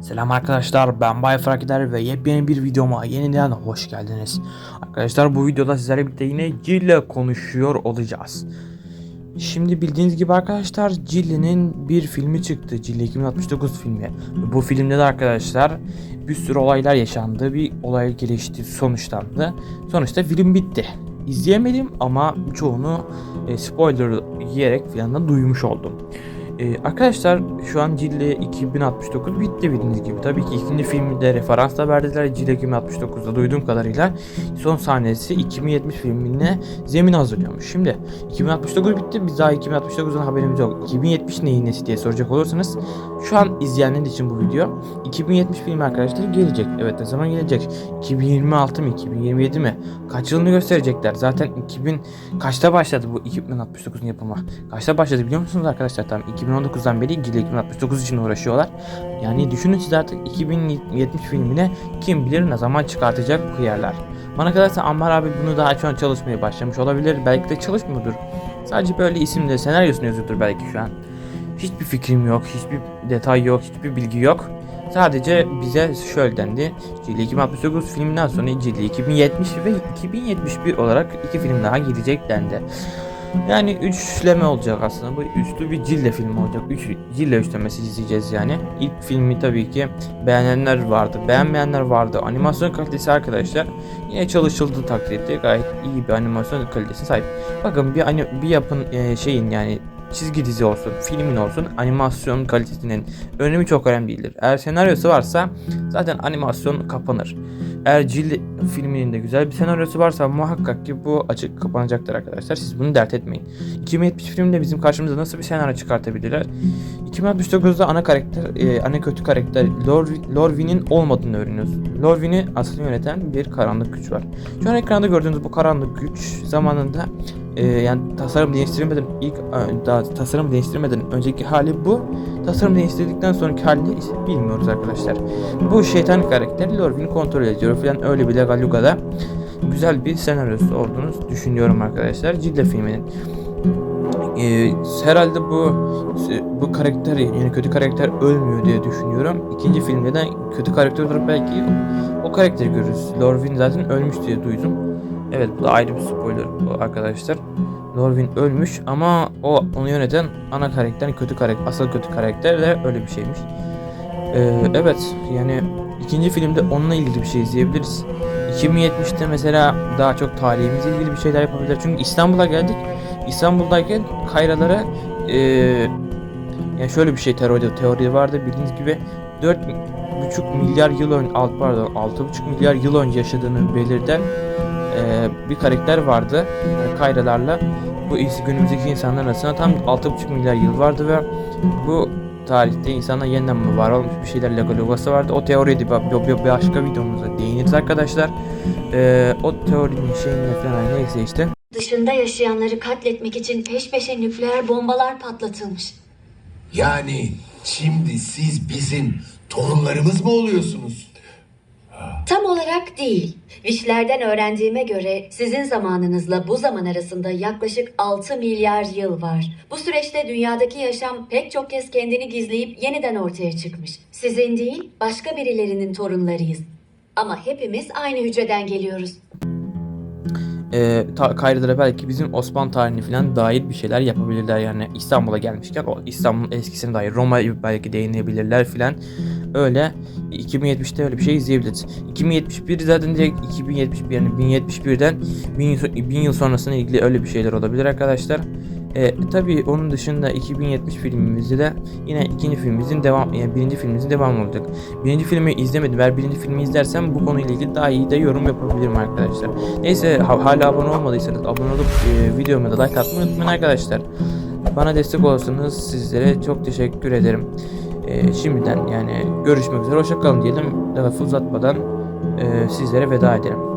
Selam arkadaşlar ben Bay Frakider ve yepyeni bir videoma yeniden hoş geldiniz. Arkadaşlar bu videoda sizlerle birlikte yine Jill konuşuyor olacağız. Şimdi bildiğiniz gibi arkadaşlar Jill'in bir filmi çıktı. Jill 2069 filmi. Bu filmde de arkadaşlar bir sürü olaylar yaşandı. Bir olay gelişti sonuçlandı. Sonuçta film bitti. İzleyemedim ama çoğunu e, spoiler yiyerek falan da duymuş oldum. Ee, arkadaşlar şu an Cille 2069 bitti bildiğiniz gibi. Tabii ki ikinci filmde referans da verdiler. Cille 2069'da duyduğum kadarıyla son sahnesi 2070 filmine zemin hazırlıyormuş. Şimdi 2069 bitti. Biz daha 2069'dan haberimiz yok. 2070 neyin nesi diye soracak olursanız şu an izleyenler için bu video 2070 film arkadaşlar gelecek. Evet ne zaman gelecek? 2026 mı 2027 mi? Kaç yılını gösterecekler? Zaten 2000 kaçta başladı bu 2069'un yapımı? Kaçta başladı biliyor musunuz arkadaşlar? Tam 2019'dan beri Cille 2069 için uğraşıyorlar. Yani düşünün siz artık 2070 filmine kim bilir ne zaman çıkartacak bu hıyarlar. Bana kalırsa Ammar abi bunu daha an çalışmaya başlamış olabilir. Belki de çalışmıyordur. Sadece böyle isimde senaryosunu yazıyordur belki şu an. Hiçbir fikrim yok, hiçbir detay yok, hiçbir bilgi yok. Sadece bize şöyle dendi. Cille 2069 filminden sonra Cille 2070 ve 2071 olarak iki film daha gelecek dendi. Yani üçleme olacak aslında. Bu üçlü bir Cille filmi olacak. Üç Cille üçlemesi izleyeceğiz yani. İlk filmi tabii ki beğenenler vardı. Beğenmeyenler vardı. Animasyon kalitesi arkadaşlar yine çalışıldığı takdirde gayet iyi bir animasyon kalitesi sahip. Bakın bir bir yapın e, şeyin yani çizgi dizi olsun, filmin olsun animasyon kalitesinin önemi çok önemli değildir. Eğer senaryosu varsa zaten animasyon kapanır. Eğer Jill filminin de güzel bir senaryosu varsa muhakkak ki bu açık kapanacaktır arkadaşlar. Siz bunu dert etmeyin. 2070 filmde bizim karşımıza nasıl bir senaryo çıkartabilirler? 2069'da ana karakter, e, ana kötü karakter Lor- Lorvin'in olmadığını öğreniyoruz. Lorvin'i aslında yöneten bir karanlık güç var. Şu an ekranda gördüğünüz bu karanlık güç zamanında e, yani tasarım değiştirmeden ilk e, daha tasarım değiştirmeden önceki hali bu. Tasarım değiştirdikten sonraki halini ise bilmiyoruz arkadaşlar. Bu şeytan karakter Lorvin'i kontrol ediyor falan öyle bir Legal Luga'da güzel bir senaryosu olduğunu düşünüyorum arkadaşlar. Cille filminin. Ee, herhalde bu bu karakter yani kötü karakter ölmüyor diye düşünüyorum. İkinci filmde de kötü karakter olarak belki o karakteri görürüz. Lorvin zaten ölmüş diye duydum. Evet bu da ayrı bir spoiler bu arkadaşlar. Lorvin ölmüş ama o onu yöneten ana karakter kötü karakter asıl kötü karakter de öyle bir şeymiş. Ee, evet yani ikinci filmde onunla ilgili bir şey izleyebiliriz. 2070'te mesela daha çok tarihimizle ilgili bir şeyler yapabilir. Çünkü İstanbul'a geldik. İstanbul'dayken Kayralara eee yani şöyle bir şey teori, teori vardı bildiğiniz gibi 4,5 milyar yıl önce alt pardon 6,5 milyar yıl önce yaşadığını belirten eee, bir karakter vardı yani Kayralarla bu günümüzdeki insanlar arasında tam 6,5 milyar yıl vardı ve bu tarihte insanlar yeniden mi var olmuş bir şeyler Legolovası vardı. O teoriydi bir, bir, bir başka videomuzda değiniriz arkadaşlar. Eee, o teorinin şeyine falan neyse işte. Dışında yaşayanları katletmek için peş peşe nükleer bombalar patlatılmış. Yani şimdi siz bizim torunlarımız mı oluyorsunuz? Tam olarak değil. Vişlerden öğrendiğime göre sizin zamanınızla bu zaman arasında yaklaşık 6 milyar yıl var. Bu süreçte dünyadaki yaşam pek çok kez kendini gizleyip yeniden ortaya çıkmış. Sizin değil, başka birilerinin torunlarıyız. Ama hepimiz aynı hücreden geliyoruz. E, ta, Kayralara belki bizim Osmanlı tarihine falan dair bir şeyler yapabilirler. Yani İstanbul'a gelmişken o İstanbul'un eskisine dair Roma'yı belki değinebilirler filan öyle 2070'te öyle bir şey izleyebiliriz. 2071 zaten direkt 2071 yani 1071'den 1000 yıl, 1000 yıl sonrasına ilgili öyle bir şeyler olabilir arkadaşlar e, tabii onun dışında 2070 filmimizde de yine ikinci filmimizin devam yani birinci filmimizin devamı olacak. Birinci filmi izlemedim. Eğer birinci filmi izlersem bu konuyla ilgili daha iyi de yorum yapabilirim arkadaşlar. Neyse ha- hala abone olmadıysanız abone olup e, videoma da like atmayı unutmayın arkadaşlar. Bana destek olursanız sizlere çok teşekkür ederim. E, şimdiden yani görüşmek üzere hoşçakalın diyelim. Lafı uzatmadan e, sizlere veda edelim.